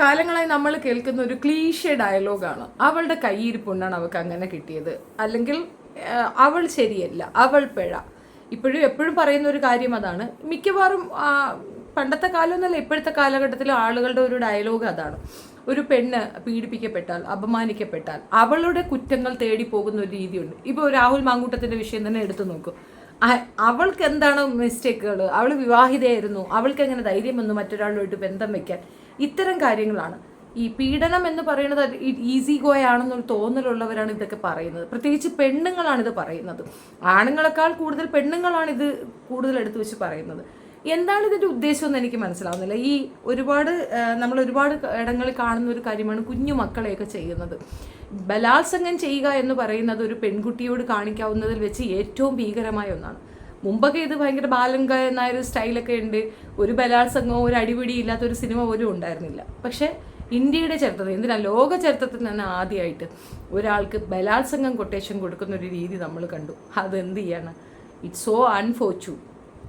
കാലങ്ങളായി നമ്മൾ കേൾക്കുന്ന ഒരു ക്ലീഷേ ഡയലോഗാണ്. അവളുടെ കൈയിരിപ്പുണ്ടാണ് അവൾക്ക് അങ്ങനെ കിട്ടിയത്. അല്ലെങ്കിൽ അവൾ ശരിയല്ല അവൾ പിഴ. ഇപ്പോഴും എപ്പോഴും പറയുന്ന ഒരു കാര്യം അതാണ്. മിക്കവാറും പണ്ടത്തെ കാലം എന്നല്ല ഇപ്പോഴത്തെ കാലഘട്ടത്തിലെ ആളുകളുടെ ഒരു ഡയലോഗ് അതാണ്. ഒരു പെണ്ണ് പീഡിപ്പിക്കപ്പെട്ടാൽ അപമാനിക്കപ്പെട്ടാൽ അവളുടെ കുറ്റങ്ങൾ തേടി പോകുന്ന ഒരു രീതിയുണ്ട്. ഇപ്പോൾ രാഹുൽ മാങ്കൂട്ടത്തിന്റെ വിഷയം തന്നെ എടുത്തു നോക്കൂ. അവൾക്ക് എന്താണ് മിസ്റ്റേക്കുകൾ അവൾ വിവാഹിതയായിരുന്നു. അവൾക്ക് എങ്ങനെ ധൈര്യം വന്നു മറ്റൊരാളുമായിട്ട് ബന്ധം വെക്കാൻ ഇത്തരം കാര്യങ്ങളാണ്. ഈ പീഡനം എന്ന് പറയുന്നത് ഈസി ഗോയ ആണെന്നൊരു തോന്നലുള്ളവരാണ് ഇതൊക്കെ പറയുന്നത്. പ്രത്യേകിച്ച് പെണ്ണുങ്ങളാണ് ഇത് പറയുന്നത്. ആണുങ്ങളെക്കാൾ കൂടുതൽ പെണ്ണുങ്ങളാണ് ഇത് കൂടുതൽ എടുത്തു വെച്ച് പറയുന്നത്. എന്താണ് ഇതിന്റെ ഉദ്ദേശം എന്ന് എനിക്ക് മനസ്സിലാവുന്നില്ല. ഈ ഒരുപാട് നമ്മൾ ഒരുപാട് ഇടങ്ങളിൽ കാണുന്ന ഒരു കാര്യമാണ് കുഞ്ഞു മക്കളെയൊക്കെ ചെയ്യുന്നത്. ബലാത്സംഗം ചെയ്യുക എന്ന് പറയുന്നത് ഒരു പെൺകുട്ടിയോട് കാണിക്കാവുന്നതിൽ വെച്ച് ഏറ്റവും ഭീകരമായ ഒന്നാണ്. മുമ്പൊക്കെ ഇത് ഭയങ്കര ബാലങ്ക എന്നായ സ്റ്റൈലൊക്കെ ഉണ്ട്. ഒരു ബലാത്സംഗവും ഒരു അടിപിടി ഇല്ലാത്ത ഒരു സിനിമ പോലും ഉണ്ടായിരുന്നില്ല. പക്ഷേ ഇന്ത്യയുടെ ചരിത്രത്തിൽ എന്തിനാ ലോക ചരിത്രത്തിൽ തന്നെ ആദ്യമായിട്ട് ഒരാൾക്ക് ബലാത്സംഗം കൊട്ടേഷൻ കൊടുക്കുന്ന ഒരു രീതി നമ്മൾ കണ്ടു. അതെന്ത് ചെയ്യാണ്? ഇറ്റ്സ് സോ അൺഫോർച്ചു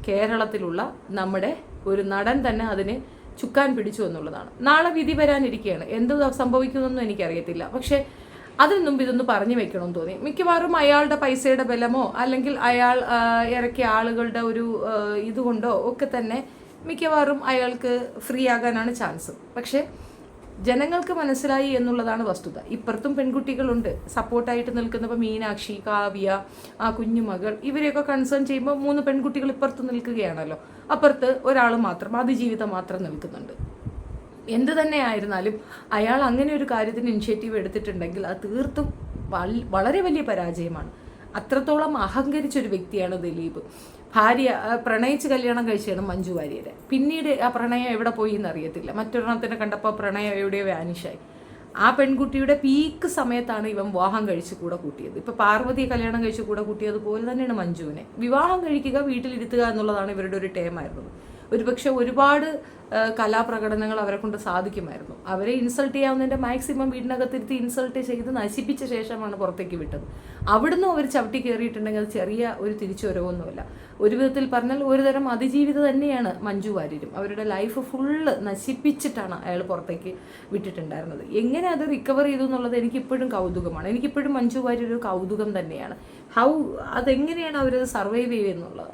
കേരളത്തിലുള്ള നമ്മുടെ ഒരു നടൻ തന്നെ അതിന് ചുക്കാൻ പിടിച്ചു എന്നുള്ളതാണ്. നാളെ വിധി വരാനിരിക്കുകയാണ്. എന്ത് സംഭവിക്കുമെന്നൊന്നും എനിക്കറിയത്തില്ല. പക്ഷേ അതിന് മുമ്പ് ഇതൊന്ന് പറഞ്ഞു വെക്കണമെന്ന് തോന്നി. മിക്കവാറും അയാളുടെ പൈസയുടെ ബലമോ അല്ലെങ്കിൽ അയാൾ ഇറക്കിയ ആളുകളുടെ ഒരു ഇതുകൊണ്ടോ ഒക്കെ തന്നെ മിക്കവാറും അയാൾക്ക് ഫ്രീ ആകാനാണ് ചാൻസ് പക്ഷേ ജനങ്ങൾക്ക് മനസ്സിലായി എന്നുള്ളതാണ് വസ്തുത. ഇപ്പുറത്തും പെൺകുട്ടികളുണ്ട്. സപ്പോർട്ടായിട്ട് നിൽക്കുന്നപ്പോൾ മീനാക്ഷി കാവ്യ ആ കുഞ്ഞുമകൾ ഇവരെയൊക്കെ കൺസേൺ ചെയ്യുമ്പോൾ മൂന്ന് പെൺകുട്ടികൾ ഇപ്പുറത്ത് നിൽക്കുകയാണല്ലോ. അപ്പുറത്ത് ഒരാൾ മാത്രം അതിജീവിതം മാത്രം നിൽക്കുന്നുണ്ട്. എന്ത് തന്നെ ആയിരുന്നാലും അയാൾ അങ്ങനെ ഒരു കാര്യത്തിന് ഇനിഷ്യേറ്റീവ് എടുത്തിട്ടുണ്ടെങ്കിൽ അത് തീർത്തും വളരെ വലിയ പരാജയമാണ്. അത്രത്തോളം അഹങ്കരിച്ചൊരു വ്യക്തിയാണ് ദിലീപ്. ഭാര്യ പ്രണയിച്ച് കല്യാണം കഴിച്ചാണ് മഞ്ജു വാര്യരെ. പിന്നീട് ആ പ്രണയം എവിടെ പോയി എന്നറിയത്തില്ല മറ്റൊരെണ്ണത്തിനെ കണ്ടപ്പോൾ പ്രണയം എവിടെയോ വാനിഷായി ആ പെൺകുട്ടിയുടെ പീക്ക് സമയത്താണ് ഇവൻ വിവാഹം കഴിച്ച് കൂടെ കൂട്ടിയത്. ഇപ്പം പാർവതിയെ കല്യാണം കഴിച്ച് കൂടെ കൂട്ടിയത് പോലെ തന്നെയാണ് മഞ്ജുവിനെ. വിവാഹം കഴിക്കുക വീട്ടിലിരുത്തുക എന്നുള്ളതാണ് ഇവരുടെ ഒരു ടേമായിരുന്നത് ഒരുപക്ഷെ ഒരുപാട് കലാപ്രകടനങ്ങൾ അവരെ കൊണ്ട് സാധിക്കുമായിരുന്നു. അവരെ ഇൻസൾട്ട് ചെയ്യാവുന്നതിന്റെ മാക്സിമം വീടിനകത്തിരുത്തി ഇൻസൾട്ട് ചെയ്ത് നശിപ്പിച്ച ശേഷമാണ് പുറത്തേക്ക് വിട്ടത്. അവിടുന്ന് അവർ ചവിട്ടി കയറിയിട്ടുണ്ടെങ്കിൽ അത് ചെറിയ ഒരു തിരിച്ചുവരവൊന്നുമില്ല. ഒരു വിധത്തിൽ പറഞ്ഞാൽ ഒരുതരം അതിജീവിത തന്നെയാണ് മഞ്ജു വാര്യരും. അവരുടെ ലൈഫ് ഫുള്ള് നശിപ്പിച്ചിട്ടാണ് അയാൾ പുറത്തേക്ക് വിട്ടിട്ടുണ്ടായിരുന്നത്. എങ്ങനെ അത് റിക്കവർ ചെയ്തു എന്നുള്ളത് എനിക്കിപ്പോഴും കൗതുകമാണ്. എനിക്കിപ്പോഴും മഞ്ജു വാര്യർ ഒരു കൗതുകം തന്നെയാണ്. ഹൗ അതെങ്ങനെയാണ് അവരത് സർവൈവ് ചെയ്യുന്നുള്ളത്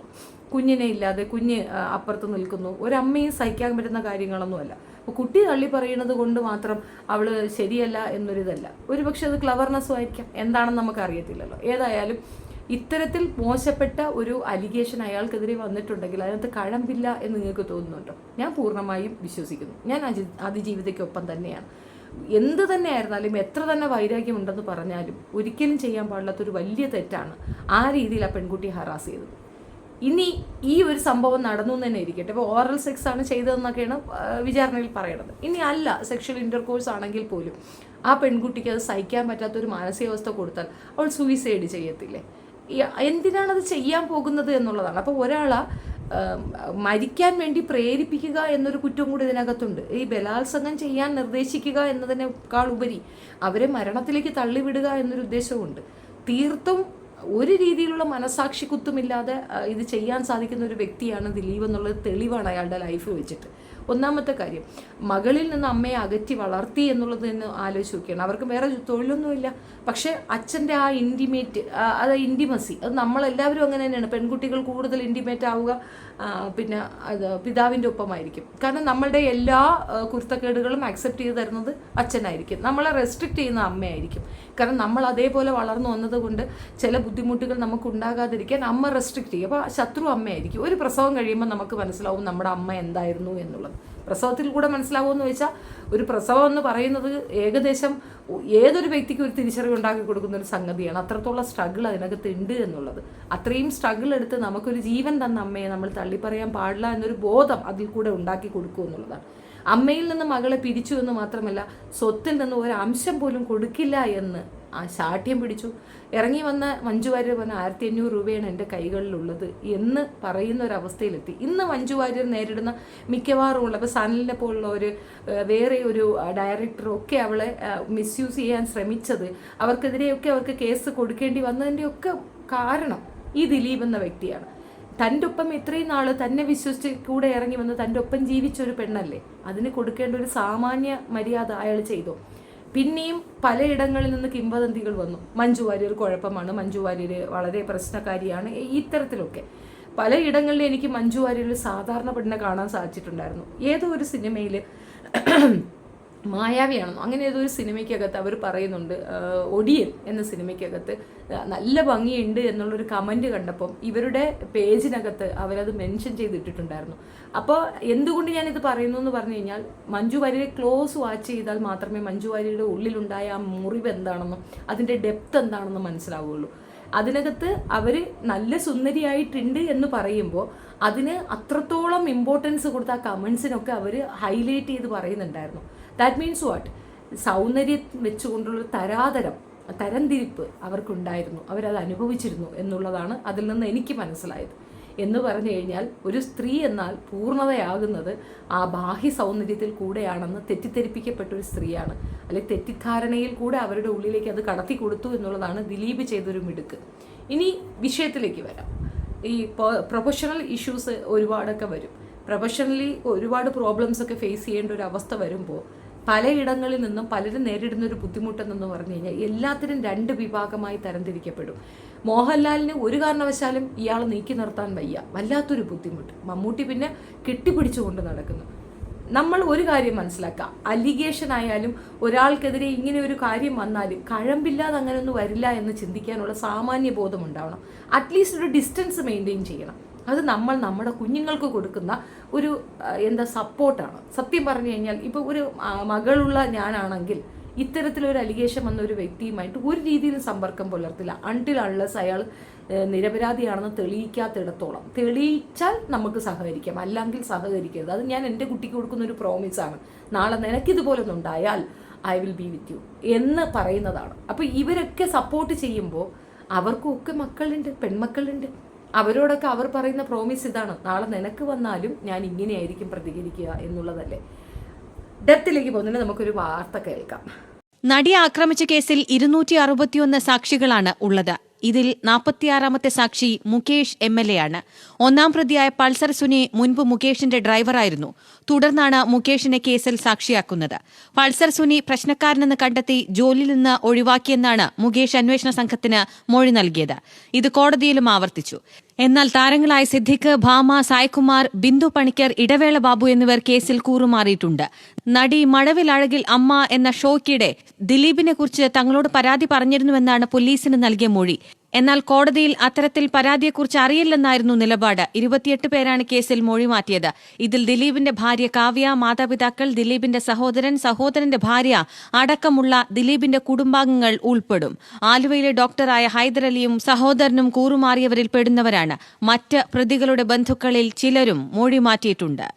കുഞ്ഞിനെ ഇല്ലാതെ കുഞ്ഞ് അപ്പുറത്ത് നിൽക്കുന്നു. ഒരമ്മയും സഹിക്കാൻ പറ്റുന്ന കാര്യങ്ങളൊന്നുമല്ല. അപ്പോൾ കുട്ടി തള്ളി പറയുന്നത് കൊണ്ട് മാത്രം അവൾ ശരിയല്ല എന്നൊരിതല്ല. ഒരുപക്ഷെ അത് ക്ലവർനെസ്സും ആയിരിക്കാം. എന്താണെന്ന് നമുക്ക് അറിയത്തില്ലല്ലോ ഏതായാലും ഇത്തരത്തിൽ മോശപ്പെട്ട ഒരു അലിഗേഷൻ അയാൾക്കെതിരെ വന്നിട്ടുണ്ടെങ്കിൽ അതിനകത്ത് കഴമ്പില്ല എന്ന് നിങ്ങൾക്ക് തോന്നുന്നുണ്ടോ? ഞാൻ പൂർണമായും വിശ്വസിക്കുന്നു. ഞാൻ അജി അതിജീവിതയ്ക്കൊപ്പം തന്നെയാണ്. എന്ത് തന്നെ ആയിരുന്നാലും എത്ര തന്നെ വൈരാഗ്യം ഉണ്ടെന്ന് പറഞ്ഞാലും ഒരിക്കലും ചെയ്യാൻ പാടില്ലാത്തൊരു വലിയ തെറ്റാണ് ആ രീതിയിൽ ആ പെൺകുട്ടി ഹറാസ് ചെയ്തത്. ഇനി ഈ ഒരു സംഭവം നടന്നു തന്നെ ഇരിക്കട്ടെ. ഇപ്പോൾ ഓറൽ സെക്സ് ആണ് ചെയ്തതെന്നൊക്കെയാണ് വിചാരണയിൽ പറയണത്. ഇനി അല്ല സെക്ഷൽ ഇന്റർകോഴ്സ് ആണെങ്കിൽ പോലും ആ പെൺകുട്ടിക്ക് അത് സഹിക്കാൻ പറ്റാത്തൊരു മാനസികാവസ്ഥ കൊടുത്താൽ അവൾ സൂയിസൈഡ് ചെയ്യത്തില്ലേ? എന്തിനാണത് ചെയ്യാൻ പോകുന്നത് എന്നുള്ളതാണ്. അപ്പോൾ ഒരാളെ മരിക്കാൻ വേണ്ടി പ്രേരിപ്പിക്കുക എന്നൊരു കുറ്റം കൂടി ഇതിനകത്തുണ്ട്. ഈ ബലാത്സംഗം ചെയ്യാൻ നിർദ്ദേശിക്കുക എന്നതിനേക്കാൾ ഉപരി അവരെ മരണത്തിലേക്ക് തള്ളിവിടുക എന്നൊരു ഉദ്ദേശവുമുണ്ട്. തീർത്തും ഒരു രീതിയിലുള്ള മനസാക്ഷി കുത്തുമില്ലാതെ ഇത് ചെയ്യാൻ സാധിക്കുന്ന ഒരു വ്യക്തിയാണ് ദിലീപ് എന്നുള്ളത് തെളിവാണ് അയാളുടെ ലൈഫ് വെച്ചിട്ട്. ഒന്നാമത്തെ കാര്യം മകളിൽ നിന്ന് അമ്മയെ അകറ്റി വളർത്തി എന്നുള്ളത് തന്നെ ആലോചിച്ച് നോക്കിയാണ്. അവർക്ക് വേറെ തൊഴിലൊന്നുമില്ല. പക്ഷേ അച്ഛന്റെ ആ ഇന്റിമേറ്റ് അത് ഇന്റിമസി അത് നമ്മളെല്ലാവരും അങ്ങനെ തന്നെയാണ്. പെൺകുട്ടികൾ കൂടുതൽ ഇന്റിമേറ്റ് ആവുക പിന്നെ അത് പിതാവിന്റെ ഒപ്പമായിരിക്കും. കാരണം നമ്മളുടെ എല്ലാ കുരുത്തക്കേടുകളും അക്സെപ്റ്റ് ചെയ്ത് തരുന്നത് അച്ഛനായിരിക്കും. നമ്മളെ റെസ്ട്രിക്റ്റ് ചെയ്യുന്ന അമ്മയായിരിക്കും. കാരണം നമ്മൾ അതേപോലെ വളർന്നു വന്നത് കൊണ്ട് ചില ബുദ്ധിമുട്ടുകൾ നമുക്ക് ഉണ്ടാകാതിരിക്കാൻ അമ്മ റെസ്ട്രിക്റ്റ് ചെയ്യും. അപ്പോൾ ശത്രു അമ്മയായിരിക്കും. ഒരു പ്രസവം കഴിയുമ്പോൾ നമുക്ക് മനസ്സിലാവും നമ്മുടെ അമ്മ എന്തായിരുന്നു എന്നുള്ളത്. പ്രസവത്തിൽ കൂടെ മനസ്സിലാവുമെന്ന് വെച്ചാൽ ഒരു പ്രസവം എന്ന് പറയുന്നത് ഏകദേശം ഏതൊരു വ്യക്തിക്കും ഒരു തിരിച്ചറിവ് ഉണ്ടാക്കി കൊടുക്കുന്ന ഒരു സംഗതിയാണ്. അത്രത്തോളം സ്ട്രഗിൾ അതിനകത്ത് ഉണ്ട് എന്നുള്ളത്. അത്രയും സ്ട്രഗിൾ എടുത്ത് നമുക്കൊരു ജീവൻ തന്ന അമ്മയെ നമ്മൾ തള്ളിപ്പറയാൻ പാടില്ല എന്നൊരു ബോധം അതിൽ കൂടെ ഉണ്ടാക്കി കൊടുക്കുക എന്നുള്ളതാണ്. അമ്മയിൽ നിന്ന് മകളെ പിരിച്ചു എന്ന് മാത്രമല്ല സ്വത്തിൽ നിന്ന് ഒരു അംശം പോലും കൊടുക്കില്ല എന്ന് ആ ശാഠ്യം പിടിച്ചു. ഇറങ്ങി വന്ന മഞ്ജു വാര്യർ പറഞ്ഞ ആയിരത്തി അഞ്ഞൂറ് രൂപയാണ് എന്റെ കൈകളിലുള്ളത് എന്ന് പറയുന്ന ഒരു അവസ്ഥയിലെത്തി ഇന്ന് മഞ്ജു വാര്യർ നേരിടുന്ന മിക്കവാറും ഉള്ള ഇപ്പോൾ സനലിനെ പോലുള്ള ഒരു വേറെ ഒരു ഡയറക്ടറും ഒക്കെ അവളെ മിസ്യൂസ് ചെയ്യാൻ ശ്രമിച്ചത് അവർക്കെതിരെയൊക്കെ അവർക്ക് കേസ് കൊടുക്കേണ്ടി വന്നതിന്റെയൊക്കെ കാരണം ഈ ദിലീപ് എന്ന വ്യക്തിയാണ്. തന്റെ ഒപ്പം ഇത്രയും നാൾ തന്നെ വിശ്വസിച്ച് കൂടെ ഇറങ്ങി വന്ന് തന്റെ ഒപ്പം ജീവിച്ച ഒരു പെണ്ണല്ലേ? അതിന് കൊടുക്കേണ്ട ഒരു സാമാന്യ മര്യാദ അയാൾ ചെയ്തു. പിന്നെയും പലയിടങ്ങളിൽ നിന്ന് കിംവദന്തികൾ വന്നു. മഞ്ജു വാര്യർ കുഴപ്പമാണ്. മഞ്ജു വാര്യർ വളരെ പ്രശ്നക്കാരിയാണ് ഇത്തരത്തിലൊക്കെ. പലയിടങ്ങളിലും എനിക്ക് മഞ്ജു വാര്യർ സാധാരണ പെണ്ണിനെ കാണാൻ സാധിച്ചിട്ടുണ്ടായിരുന്നു. ഏതോ ഒരു സിനിമയിൽ മായാവിയാണെന്നോ അങ്ങനെ ഒരു സിനിമയ്ക്കകത്ത് അവർ പറയുന്നുണ്ട് ഒടിയൻ എന്ന സിനിമയ്ക്കകത്ത് നല്ല ഭംഗിയുണ്ട് എന്നുള്ളൊരു കമന്റ് കണ്ടപ്പം ഇവരുടെ പേജിനകത്ത് അവരത് മെൻഷൻ ചെയ്തിട്ടിട്ടുണ്ടായിരുന്നു. അപ്പോൾ എന്തുകൊണ്ട് ഞാനിത് പറയുന്നു എന്ന് പറഞ്ഞു കഴിഞ്ഞാൽ മഞ്ജു വാര്യരെ ക്ലോസ് വാച്ച് ചെയ്താൽ മാത്രമേ മഞ്ജു വാര്യരുടെ ഉള്ളിലുണ്ടായ ആ മുറിവ് എന്താണെന്നും അതിന്റെ ഡെപ്ത് എന്താണെന്നും മനസ്സിലാവുകയുള്ളൂ അതിനകത്ത് അവർ നല്ല സുന്ദരിയായിട്ടുണ്ട് എന്ന് പറയുമ്പോൾ അതിന് അത്രത്തോളം ഇമ്പോർട്ടൻസ് കൊടുത്ത ആ കമൻസിനൊക്കെ അവർ ഹൈലൈറ്റ് ചെയ്ത് പറയുന്നുണ്ടായിരുന്നു. ദാറ്റ് മീൻസ് വാട്ട് സൗന്ദര്യം വെച്ചുകൊണ്ടുള്ള തരാതരം തരംതിരിപ്പ് അവർക്കുണ്ടായിരുന്നു. അവരത് അനുഭവിച്ചിരുന്നു എന്നുള്ളതാണ് അതിൽ നിന്ന് എനിക്ക് മനസ്സിലായത്. എന്ന് പറഞ്ഞു കഴിഞ്ഞാൽ ഒരു സ്ത്രീ എന്നാൽ പൂർണതയാകുന്നത് ആ ബാഹ്യ സൗന്ദര്യത്തിൽ കൂടെയാണെന്ന് തെറ്റിദ്ധരിപ്പിക്കപ്പെട്ട ഒരു സ്ത്രീയാണ്. അല്ലെങ്കിൽ തെറ്റിദ്ധാരണയിൽ കൂടെ അവരുടെ ഉള്ളിലേക്ക് അത് കടത്തി കൊടുത്തു എന്നുള്ളതാണ് ദിലീപ് ചെയ്തൊരു മിടുക്ക്. ഇനി വിഷയത്തിലേക്ക് വരാം. ഈ പ്രൊഫഷണൽ ഇഷ്യൂസ് ഒരുപാടൊക്കെ വരും. പ്രൊഫഷണലി ഒരുപാട് പ്രോബ്ലംസ് ഒക്കെ ഫേസ് ചെയ്യേണ്ട ഒരു അവസ്ഥ വരുമ്പോൾ പലയിടങ്ങളിൽ നിന്നും പലരും നേരിടുന്ന ഒരു ബുദ്ധിമുട്ടെന്നു പറഞ്ഞു കഴിഞ്ഞാൽ എല്ലാത്തിനും രണ്ട് വിഭാഗമായി തരംതിരിക്കപ്പെടും. മോഹൻലാലിന് ഒരു കാരണവശാലും ഇയാൾ നീക്കി നിർത്താൻ വയ്യ. വല്ലാത്തൊരു ബുദ്ധിമുട്ട്. മമ്മൂട്ടി പിന്നെ കെട്ടിപ്പിടിച്ചുകൊണ്ട് നടക്കുന്നു. നമ്മൾ ഒരു കാര്യം മനസ്സിലാക്കുക അലിഗേഷൻ ആയാലും ഒരാൾക്കെതിരെ ഇങ്ങനെ ഒരു കാര്യം വന്നാലും കഴമ്പില്ലാതെ അങ്ങനെ ഒന്നും വരില്ല എന്ന് ചിന്തിക്കാനുള്ള സാമാന്യ ബോധം ഉണ്ടാവണം അറ്റ്ലീസ്റ്റ് ഒരു ഡിസ്റ്റൻസ് മെയിന്റെയിൻ ചെയ്യണം. അത് നമ്മൾ നമ്മുടെ കുഞ്ഞുങ്ങൾക്ക് കൊടുക്കുന്ന ഒരു എന്താ സപ്പോർട്ടാണ്. സത്യം പറഞ്ഞു കഴിഞ്ഞാൽ ഇപ്പോൾ ഒരു മകളുള്ള ഞാനാണെങ്കിൽ ഇത്തരത്തിലൊരു അലിഗേഷൻ വന്ന ഒരു വ്യക്തിയുമായിട്ട് ഒരു രീതിയിലും സമ്പർക്കം പുലർത്തില്ല. അൺടിൽ അൺലെസ് അയാൾ നിരപരാധിയാണെന്ന് തെളിയിക്കാത്തിടത്തോളം. തെളിയിച്ചാൽ നമുക്ക് സഹകരിക്കാം. അല്ലെങ്കിൽ സഹകരിക്കരുത്. അത് ഞാൻ എന്റെ കുട്ടിക്ക് കൊടുക്കുന്ന ഒരു പ്രോമിസാണ് നാളെ നിനക്കിതുപോലൊന്നും ഉണ്ടായാൽ I will be with you എന്ന് പറയുന്നതാണ്. അപ്പോൾ ഇവരൊക്കെ സപ്പോർട്ട് ചെയ്യുമ്പോൾ അവർക്കും ഒക്കെ മക്കളുണ്ട് പെൺമക്കളുണ്ട്. അവരോടൊക്കെ അവർ പറയുന്ന പ്രോമിസ് ഇതാണ്. നാളെ നിനക്ക് വന്നാലും ഞാൻ ഇങ്ങനെയായിരിക്കും പ്രതികരിക്കുക എന്നുള്ളതല്ലേ. ഡെത്തിലേക്ക് പോകുന്നതിന് നമുക്കൊരു വാർത്ത കേൾക്കാം. നടിയെ ആക്രമിച്ച കേസിൽ ഇരുന്നൂറ്റി അറുപത്തിയൊന്ന് സാക്ഷികളാണ് ഉള്ളത്. ഇതിൽ നാൽപ്പത്തിയാറാമത്തെ സാക്ഷി മുകേഷ് എം എൽ എ ആണ്. ഒന്നാം പ്രതിയായ പൾസർ സുനി മുൻപ് മുകേഷിന്റെ ഡ്രൈവറായിരുന്നു. തുടർന്നാണ് മുകേഷിനെ കേസിൽ സാക്ഷിയാക്കുന്നത്. പൾസർ സുനി പ്രശ്നക്കാരനെന്ന് കണ്ടെത്തി ജോലിയിൽ നിന്ന് ഒഴിവാക്കിയെന്നാണ് മുകേഷ് അന്വേഷണ സംഘത്തിന് മൊഴി നൽകിയത്. ഇത് കോടതിയിലും ആവർത്തിച്ചു. എന്നാൽ താരങ്ങളായ സിദ്ദിഖ് ഭാമ സായ്കുമാർ ബിന്ദു പണിക്കർ ഇടവേള ബാബു എന്നിവർ കേസിൽ കൂറുമാറിയിട്ടുണ്ട്. നടി മഴവിൽ അഴകിൽ അമ്മ എന്ന ഷോയ്ക്കിടെ ദിലീപിനെ കുറിച്ച് തങ്ങളോട് പരാതി പറഞ്ഞിരുന്നുവെന്നാണ് പോലീസിന് നൽകിയ മൊഴി. എന്നാൽ കോടതിയിൽ അത്തരത്തിൽ പരാതിയെക്കുറിച്ച് അറിയില്ലെന്നായിരുന്നു നിലപാട്. ഇരുപത്തിയെട്ട് പേരാണ് കേസിൽ മൊഴി മാറ്റിയത് ഇതിൽ ദിലീപിന്റെ ഭാര്യ കാവ്യ മാതാപിതാക്കൾ ദിലീപിന്റെ സഹോദരൻ സഹോദരന്റെ ഭാര്യ അടക്കമുള്ള ദിലീപിന്റെ കുടുംബാംഗങ്ങൾ ഉൾപ്പെടും. ആലുവയിലെ ഡോക്ടറായ ഹൈദരലിയും സഹോദരനും കൂറുമാറിയവരിൽ പെടുന്നവരാണ്. മറ്റ് പ്രതികളുടെ ബന്ധുക്കളിൽ ചിലരും മൊഴി മാറ്റിയിട്ടുണ്ട്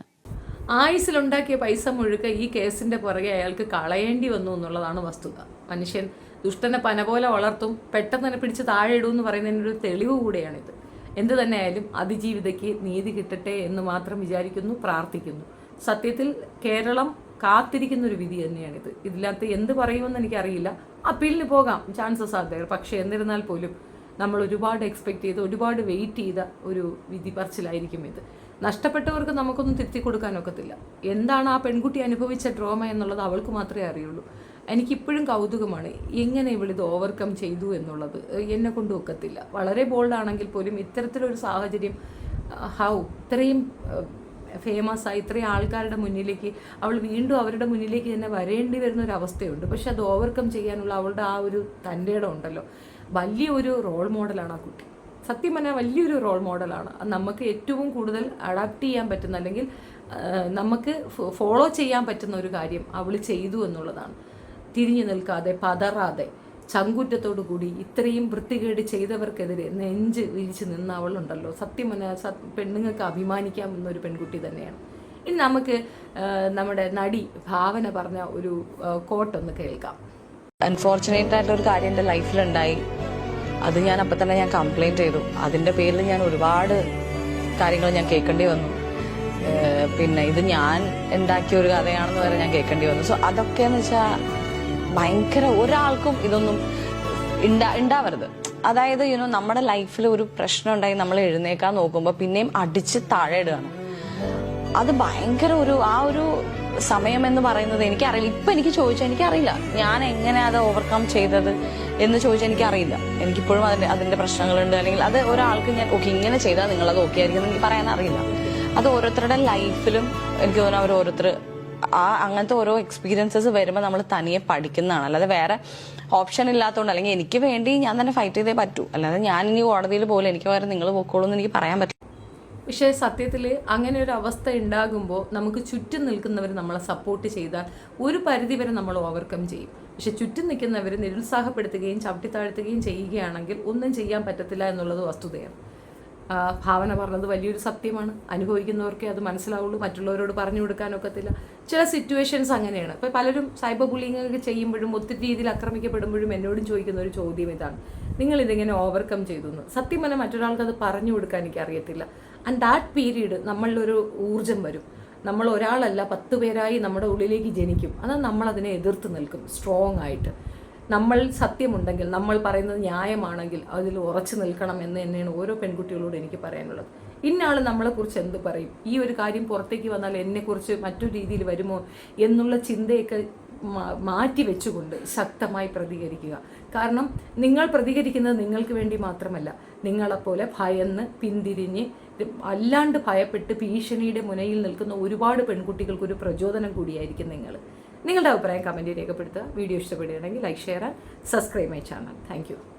ആയുസിലുണ്ടാക്കിയ പൈസ മുഴുക്ക ഈ കേസിന്റെ പുറകെ അയാൾക്ക് കളയേണ്ടി വന്നു എന്നുള്ളതാണ് വസ്തുത. മനുഷ്യൻ ദുഷ്ടനെ പന പോലെ വളർത്തും പെട്ടെന്ന് തന്നെ പിടിച്ച് താഴെ എന്ന് പറയുന്നതിനൊരു തെളിവ് കൂടെയാണിത്. എന്ത് തന്നെയായാലും അതിജീവിതയ്ക്ക് നീതി കിട്ടട്ടെ എന്ന് മാത്രം വിചാരിക്കുന്നു പ്രാർത്ഥിക്കുന്നു. സത്യത്തിൽ കേരളം കാത്തിരിക്കുന്ന ഒരു വിധി തന്നെയാണിത്. ഇതിനകത്ത് എന്ത് പറയുമെന്ന് എനിക്കറിയില്ല. അപ്പീലിന് പോകാം ചാൻസസ് ആർ ദയർ പക്ഷേ എന്നിരുന്നാൽ പോലും നമ്മൾ ഒരുപാട് എക്സ്പെക്ട് ചെയ്ത് ഒരുപാട് വെയിറ്റ് ചെയ്ത ഒരു വിധി പറച്ചിലായിരിക്കും ഇത്. നഷ്ടപ്പെട്ടവർക്ക് നമുക്കൊന്നും തിരുത്തി കൊടുക്കാനൊക്കത്തില്ല എന്താണ് ആ പെൺകുട്ടി അനുഭവിച്ച ഡ്രോമ എന്നുള്ളത് അവൾക്ക് മാത്രമേ അറിയുള്ളൂ. എനിക്കിപ്പോഴും കൗതുകമാണ് എങ്ങനെ ഇവളിത് ഓവർകം ചെയ്തു എന്നുള്ളത്. എന്നെ കൊണ്ട് ഒക്കത്തില്ല. വളരെ ബോൾഡാണെങ്കിൽ പോലും ഇത്തരത്തിലൊരു സാഹചര്യം ഹൗ ഇത്രയും ഫേമസ് ആയി ഇത്രയും ആൾക്കാരുടെ മുന്നിലേക്ക് അവൾ വീണ്ടും അവരുടെ മുന്നിലേക്ക് തന്നെ വരേണ്ടി വരുന്ന ഒരു അവസ്ഥയുണ്ട് പക്ഷെ അത് ഓവർകം ചെയ്യാനുള്ള അവളുടെ ആ ഒരു തന്റെ ഉണ്ടല്ലോ. വലിയൊരു റോൾ മോഡലാണ് ആ കുട്ടി. സത്യം പറഞ്ഞാൽ വലിയൊരു റോൾ മോഡലാണ് നമുക്ക് ഏറ്റവും കൂടുതൽ അഡാപ്റ്റ് ചെയ്യാൻ പറ്റുന്ന അല്ലെങ്കിൽ നമുക്ക് ഫോളോ ചെയ്യാൻ പറ്റുന്ന ഒരു കാര്യം അവൾ ചെയ്തു എന്നുള്ളതാണ്. തിരിഞ്ഞു നിൽക്കാതെ പതറാതെ ചങ്കുറ്റത്തോടു കൂടി ഇത്രയും വൃത്തികേട് ചെയ്തവർക്കെതിരെ നെഞ്ച് വിരിച്ച് നിന്ന അവളുണ്ടല്ലോ. സത്യം പെണ്ണുങ്ങൾക്ക് അഭിമാനിക്കാമെന്ന ഒരു പെൺകുട്ടി തന്നെയാണ്. ഇനി നമുക്ക് നമ്മുടെ നടി ഭാവന പറഞ്ഞ ഒരു കോട്ടൊന്ന് കേൾക്കാം. അൺഫോർച്ചുനേറ്റ് ആയിട്ടുള്ള ഒരു കാര്യം എന്റെ ലൈഫിലുണ്ടായി. അത് ഞാൻ അപ്പം തന്നെ ഞാൻ കംപ്ലൈന്റ് ചെയ്തു. അതിന്റെ പേരിൽ ഞാൻ ഒരുപാട് കാര്യങ്ങൾ ഞാൻ കേൾക്കേണ്ടി വന്നു. പിന്നെ ഇത് ഞാൻ ഉണ്ടാക്കിയ ഒരു കഥയാണെന്ന് വരെ ഞാൻ കേൾക്കേണ്ടി വന്നു. സോ അതൊക്കെയെന്ന് വെച്ചാൽ ഭയങ്കര ഒരാൾക്കും ഇതൊന്നും ഉണ്ടാ ഉണ്ടാവരുത് അതായത് യുനോ നമ്മുടെ ലൈഫിൽ ഒരു പ്രശ്നം ഉണ്ടായി നമ്മൾ എഴുന്നേക്കാൻ നോക്കുമ്പോൾ പിന്നെയും അടിച്ച് താഴെ ഇടുകയാണ്. അത് ഭയങ്കര ഒരു ആ ഒരു സമയം എന്ന് പറയുന്നത് എനിക്കറിയില്ല. ഇപ്പൊ എനിക്ക് ചോദിച്ചാൽ എനിക്കറിയില്ല. ഞാൻ എങ്ങനെ അത് ഓവർകം ചെയ്തത് എന്ന് ചോദിച്ചാൽ എനിക്കറിയില്ല. എനിക്കിപ്പോഴും അതിന്റെ അതിന്റെ പ്രശ്നങ്ങളുണ്ട്. അല്ലെങ്കിൽ അത് ഒരാൾക്ക് ഞാൻ ഓക്കെ ഇങ്ങനെ ചെയ്താൽ നിങ്ങൾ അത് ഓക്കെ ആയിരിക്കും എനിക്ക് പറയാൻ അറിയില്ല അത് ഓരോരുത്തരുടെ ലൈഫിലും എനിക്ക് തോന്നുന്നു അവർ ഓരോരുത്തർ ആ അങ്ങനത്തെ ഓരോ എക്സ്പീരിയൻസസ് വരുമ്പോൾ നമ്മൾ തനിയെ പഠിക്കുന്നതാണ്. അല്ലാതെ വേറെ ഓപ്ഷൻ ഇല്ലാത്തതുകൊണ്ട് അല്ലെങ്കിൽ എനിക്ക് വേണ്ടി ഞാൻ തന്നെ ഫൈറ്റ് ചെയ്തേ പറ്റൂ. അല്ലാതെ ഞാൻ ഇനി കോടതിയിൽ പോലും എനിക്ക് വേറെ നിങ്ങൾ പൊക്കോളൂ എന്ന് എനിക്ക് പറയാൻ പറ്റും പക്ഷേ സത്യത്തിൽ അങ്ങനെ ഒരു അവസ്ഥ ഉണ്ടാകുമ്പോൾ നമുക്ക് ചുറ്റും നിൽക്കുന്നവർ നമ്മളെ സപ്പോർട്ട് ചെയ്താൽ ഒരു പരിധി വരെ നമ്മൾ ഓവർകം ചെയ്യും. പക്ഷെ ചുറ്റും നിൽക്കുന്നവർ നിരുത്സാഹപ്പെടുത്തുകയും ചവിട്ടിത്താഴ്ത്തുകയും ചെയ്യുകയാണെങ്കിൽ ഒന്നും ചെയ്യാൻ പറ്റത്തില്ല എന്നുള്ളത് വസ്തുതയാണ്. ഭാവന പറഞ്ഞത് വലിയൊരു സത്യമാണ്. അനുഭവിക്കുന്നവർക്കേ അത് മനസ്സിലാവുള്ളൂ. മറ്റുള്ളവരോട് പറഞ്ഞു കൊടുക്കാനൊക്കത്തില്ല. ചില സിറ്റുവേഷൻസ് അങ്ങനെയാണ്. ഇപ്പോൾ പലരും സൈബർ ബുള്ളിങ് ഒക്കെ ചെയ്യുമ്പോഴും ഒത്തിരി രീതിയിൽ ആക്രമിക്കപ്പെടുമ്പോഴും എന്നോടും ചോദിക്കുന്ന ഒരു ചോദ്യം ഇതാണ്. നിങ്ങൾ ഇതിങ്ങനെ ഓവർകം ചെയ്തു എന്ന് സത്യം പറഞ്ഞാൽ മറ്റൊരാൾക്ക് അത് പറഞ്ഞു കൊടുക്കാൻ എനിക്ക് അറിയത്തില്ല. ആൻഡ് ദാറ്റ് പീരീഡ് നമ്മളിലൊരു ഊർജം വരും. നമ്മൾ ഒരാളല്ല പത്ത് പേരായി നമ്മുടെ ഉള്ളിലേക്ക് ജനിക്കും. അത് നമ്മളതിനെ എതിർത്ത് നിൽക്കും. സ്ട്രോങ് ആയിട്ട്. നമ്മൾ സത്യമുണ്ടെങ്കിൽ നമ്മൾ പറയുന്നത് ന്യായമാണെങ്കിൽ അതിൽ ഉറച്ചു നിൽക്കണം എന്ന് തന്നെയാണ് ഓരോ പെൺകുട്ടികളോട് എനിക്ക് പറയാനുള്ളത്. ഇന്നാൾ നമ്മളെക്കുറിച്ച് എന്ത് പറയും? ഈ ഒരു കാര്യം പുറത്തേക്ക് വന്നാൽ എന്നെക്കുറിച്ച് മറ്റൊരു രീതിയിൽ വരുമോ എന്നുള്ള ചിന്തയൊക്കെ മാറ്റി വെച്ചുകൊണ്ട് ശക്തമായി പ്രതികരിക്കുക. കാരണം നിങ്ങൾ പ്രതികരിക്കുന്നത് നിങ്ങൾക്ക് വേണ്ടി മാത്രമല്ല നിങ്ങളെപ്പോലെ ഭയന്ന് പിന്തിരിഞ്ഞ് അല്ലാണ്ട് ഭയപ്പെട്ട് ഭീഷണിയുടെ മുനയിൽ നിൽക്കുന്ന ഒരുപാട് പെൺകുട്ടികൾക്ക് ഒരു പ്രചോദനം കൂടിയായിരിക്കും നിങ്ങൾ. നിങ്ങളുടെ അഭിപ്രായം കമന്റ് രേഖപ്പെടുത്തുക. വീഡിയോ ഇഷ്ടപ്പെടുകയാണെങ്കിൽ like share subscribe my channel thank